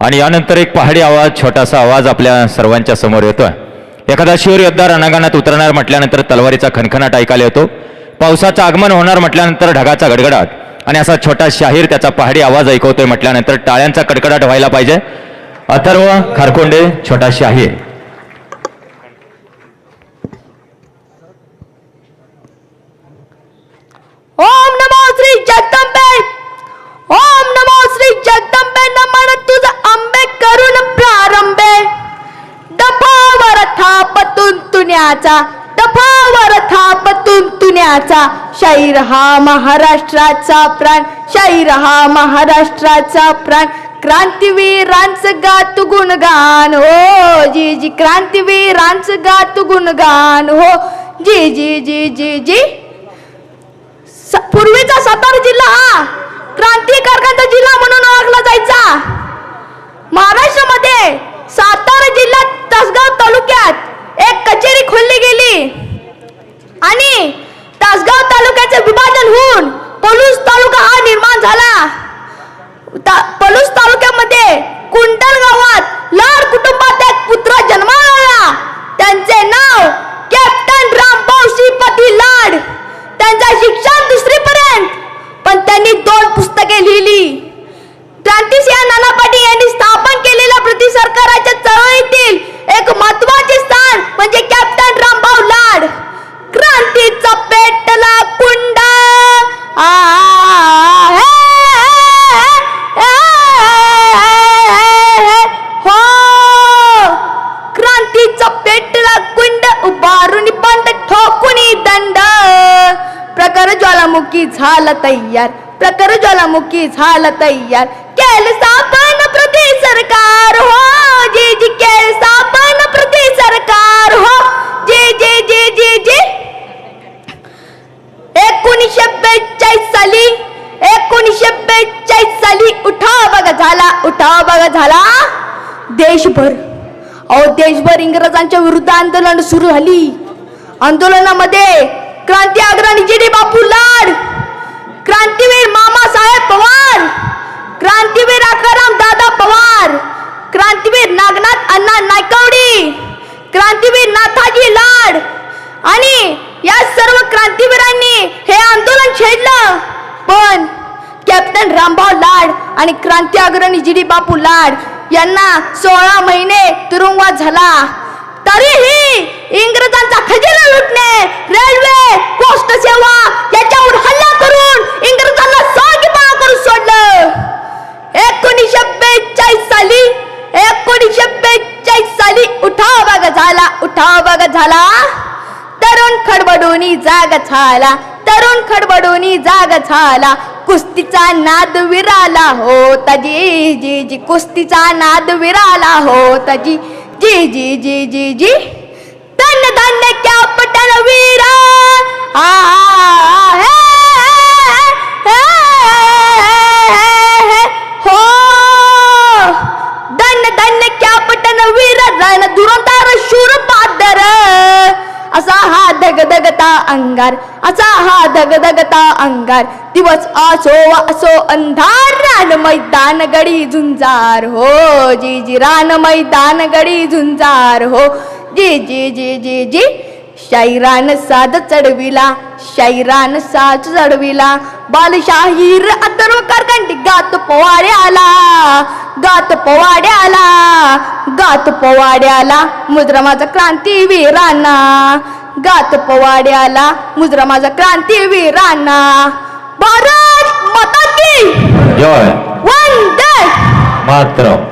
आणि यानंतर एक पहाडी आवाज छोटासा आवाज आपल्या सर्वांच्या समोर येतोय. एखादा शूर योद्धा रणांगणात उतरणार म्हटल्यानंतर तलवारीचा खणखणाट ऐकायला येतो. पावसाचं आगमन होणार म्हटल्यानंतर ढगाचा गडगडाट. आणि असा छोटा शाहीर त्याचा पहाडी आवाज ऐकवतोय म्हटल्यानंतर टाळ्यांचा कडकडाट व्हायला पाहिजे. अथर्व खारकोंडे छोटा शाहीर. तुण्याचा तफावर थापतून तुण्याचा शाहीर हा महाराष्ट्राचा प्राण शाहीर हा महाराष्ट्राचा प्राण. क्रांतीवीरांच गात गुणगान हो जी जी क्रांतीवीरांच गात गुणगान हो. जी जी जी जी जी. पूर्वीचा सातारा जिल्हा ज्वालामुखी झाला तयार. प्रकार ज्वालामुखी झाला तयार. केल स्थापन प्रति सरकार हो. जी जी केल स्थापन प्रति सरकार हो. जी जी जी जी जी. एकोणीसशे बेचाळीस साली एकोणीसशे बेचाळीस साली उठाव बघा झाला उठाव बघा झाला. देशभर अहो देशभर इंग्रजांच्या विरुद्ध आंदोलन सुरू झाली. आंदोलनामध्ये क्रांती अग्रणी जी डी बापूला आणि या सर्व क्रांतीवीरांनी हे आंदोलन छेडलं. पण कॅप्टन रामभाऊ लाड आणि क्रांती अग्रणी जी डी बापू लाड यांना सोळा महिने तुरुंगवास झाला. तरीही इंग्रजांचा खजिना लुटणे रेल्वे पोस्ट सेवा खडबडूनी जाग झाला. तरुण खडबडूनी जाग झाला. कुस्तीचा नाद विराला हो जी जी जी. कुस्तीचा नाद विराला हो तजी जी जी जी जी जी. धन धन क्या पटल वीरा. हो धन धन क्या पटन वीरा. धन दुरंतार शूर पादर. असा हा दगदगता अंगार असा हा दगदगता अंगार. दिवस असो असो अंधार रान मैदान गडी झुंजार हो. जी जी रान मैदान गडी झुंजार हो. जी जी जी जी जी शैरान साध चढविला शैरान साज चढविला. बालशाहीर अथर्व कारखंडी गात पोवाड्याला गात पोवाड्याला गात पोवाड्याला. मुद्रा माझा क्रांतीवीरांना गात पोवाड्याला. मुद्रा माझा क्रांतीवीरांना भारत माता की! जय. वंदे! मात्र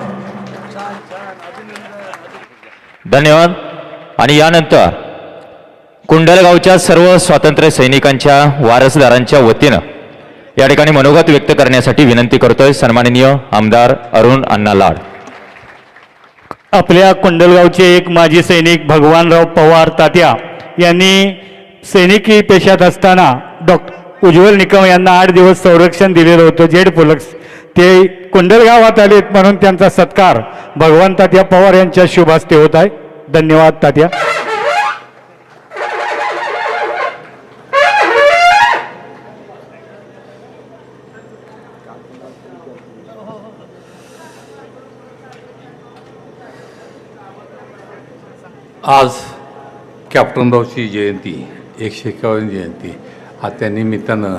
धन्यवाद. आणि यानंतर कुंडलगावच्या सर्व स्वातंत्र्य सैनिकांच्या वारसदारांच्या वतीनं या ठिकाणी मनोगत व्यक्त करण्यासाठी विनंती करतोय सन्माननीय आमदार अरुण अण्णा लाड. आपल्या कुंडलगावचे एक माजी सैनिक भगवानराव पवार तात्या. यांनी सैनिकी पेशात असताना डॉक्टर उज्ज्वल निकम यांना आठ दिवस संरक्षण दिलेलं होतं जेड पुलक्स ते कुंडलगावात आलेत म्हणून त्यांचा सत्कार भगवान तात्या पवार यांच्या शुभास्ते होत आहे. धन्यवाद तात्या. आज कॅप्टनरावची जयंती एकशे एकावन्न जयंती आता त्या निमित्तानं